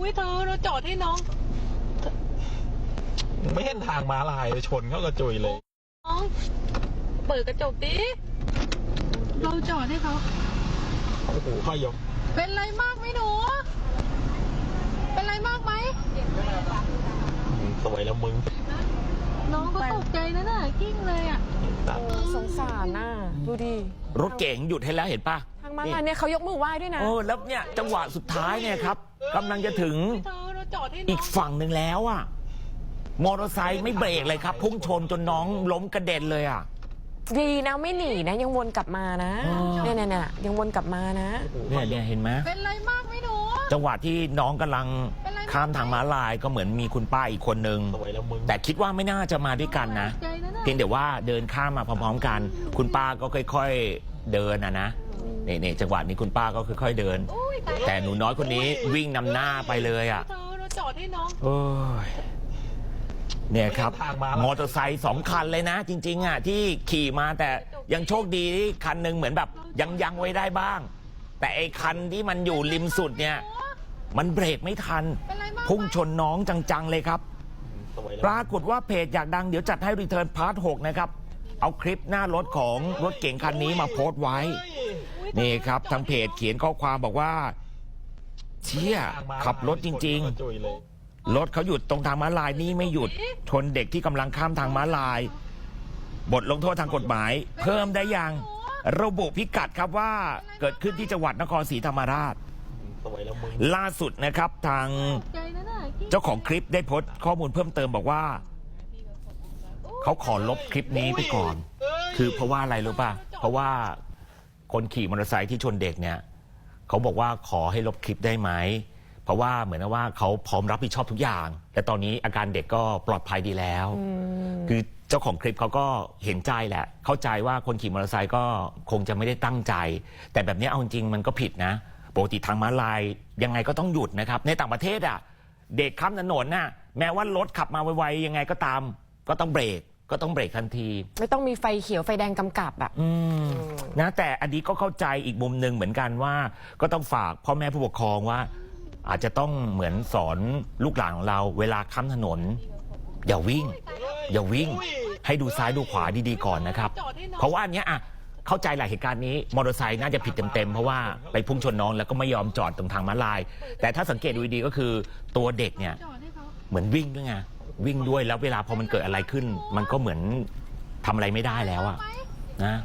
ว้เธอเราจอดให้น้องไม่เห็นทางม้าลายเลยชนเข้ากระจุยเลย น้อง เปิดกระจกดิเราจอดให้เขาโอ้โหค่อยยกเป็นไรมากไหมหนู เป็นไรมากไหมสวยแล้วมึง น้องก็ตกใจนะน่ะกิ้งเลยอะสงสารน่ะดูดิ รถเก๋งหยุดให้แล้วเห็นปะทาง ม้าลายเนี่ยเขายกมือไหว้ด้วยนะโอ้แล้วเนี่ยจังหวะสุดท้ายเนี่ยครับกำลังจะถึงเธอเราจอดให้น้อีองกฝั่งหนึ่งแล้วอะมอเตอร์ไซค์ไม่เบรกเลยครับ พุ่งชนจนน้องล้มกระเด็นเลยอะดีนะไม่หนีนะยังวนกลับมานะอ๋อเนี่ยเนี่ยเนี่ยยังวนกลับมานะเนี่ยเนี่ยเห็นไหมเป็นไรมากไหมหนูจังหวะที่น้องกำลังข้ามทางม้าลายก็เหมือนมีคุณป้าอีกคนนึงสวยแล้วมึงแต่คิดว่าไม่น่าจะมาด้วยกันนะตกใจนะน่ะเพียงแต่ว่าเดินข้ามมาพร้อมๆกัน คุณป้าก็ค่อย ๆเดินอะนะ นี่นี่จังหวะนี้คุณป้าก็ค่อยๆเดิน อุ้ยตายแต่หนูน้อยคนนี้วิ่งนำหน้าไปเลยอะ เธอเราจอดให้น้อง โอ้ยเนี่ยครับ ทางม้าลาย มอเตอร์ไซค์สองคันเลยนะ จริง ๆอะที่ขี่มาแต่ยังโชคดีที่คันหนึ่งเหมือนแบบยังยังไว้ได้บ้าง แต่ไอ้คันที่มันอยู่ริมสุดเนี่ย มันเบรกไม่ทัน เป็นไรมาก พุ่งชนน้องจัง ๆ เลยครับ สวยแล้ว ปรากฏว่าเพจอยากดังเดี๋ยวจัดให้รีเทิร์นพาร์ท 6 นะครับ เอาคลิปหน้ารถของรถเก๋งคันนี้มาโพสต์ไว้ นี่ครับทางเพจเขียนข้อความบอกว่า เชี่ยขับรถจริง ๆ รถเขาหยุดตรงทางม้าลายนี่ไม่หยุด ชนเด็กที่กำลังข้ามทางม้าลาย บทลงโทษทางกฎหมาย เพิ่มได้ยังระบุพิกัดครับว่าเกิดขึ้นที่จังหวัดนครศรีธรรมราช ล่าสุดนะครับทางตกใจนะน่ะกิ้งเจ้าของคลิปได้โพสต์ข้อมูลเพิ่มเติมบอกว่า เขาขอลบคลิปนี้ไปก่อน คือเพราะว่าอะไรรู้ป่ะ เพราะว่า คนขี่มอเตอร์ไซค์ที่ชนเด็กเนี่ยเขาบอกว่าขอให้ลบคลิปได้ไหม เพราะว่าเหมือนกับว่าเขาพร้อมรับผิดชอบทุกอย่างแต่ตอนนี้อาการเด็กก็ปลอดภัยดีแล้ว คือเจ้าของคลิปเขาก็เห็นใจแหละ เข้าใจว่าคนขี่มอเตอร์ไซค์ก็คงจะไม่ได้ตั้งใจ แต่แบบนี้เอาจริงๆมันก็ผิดนะปกติทางม้าลายยังไงก็ต้องหยุดนะครับ ในต่างประเทศอะเด็กข้ามถนนน่ะแม้ว่ารถขับมาไวๆยังไงก็ตาม ก็ต้องเบรก ก็ต้องเบรกทันที ไม่ต้องมีไฟเขียวไฟแดงกำกับอะ อืมนะแต่อันนี้ก็เข้าใจอีกมุมหนึ่งเหมือนกันว่า ก็ต้องฝากพ่อแม่ผู้ปกครองว่า อาจจะต้องเหมือนสอนลูกหลานของเรา เวลาข้ามถนน อย่าวิ่ง อย่าวิ่ง ให้ดูซ้ายดูขวาดีๆก่อนนะครับจอดให้น้องเพราะว่าอันเนี้ยอะเข้าใจแหละเหตุการณ์นี้มอเตอร์ไซค์น่าจะผิดเต็มๆเพราะว่าไปพุ่งชนน้องแล้วก็ไม่ยอมจอดตรงทางม้าลาย แต่ถ้าสังเกตดูดีๆก็คือตัวเด็กเนี่ยจอดให้เขาเหมือนวิ่งด้วยไง วิ่งด้วยแล้วเวลาพอมันเกิดอะไรขึ้น มันก็เหมือนทำอะไรไม่ได้แล้วอะนะ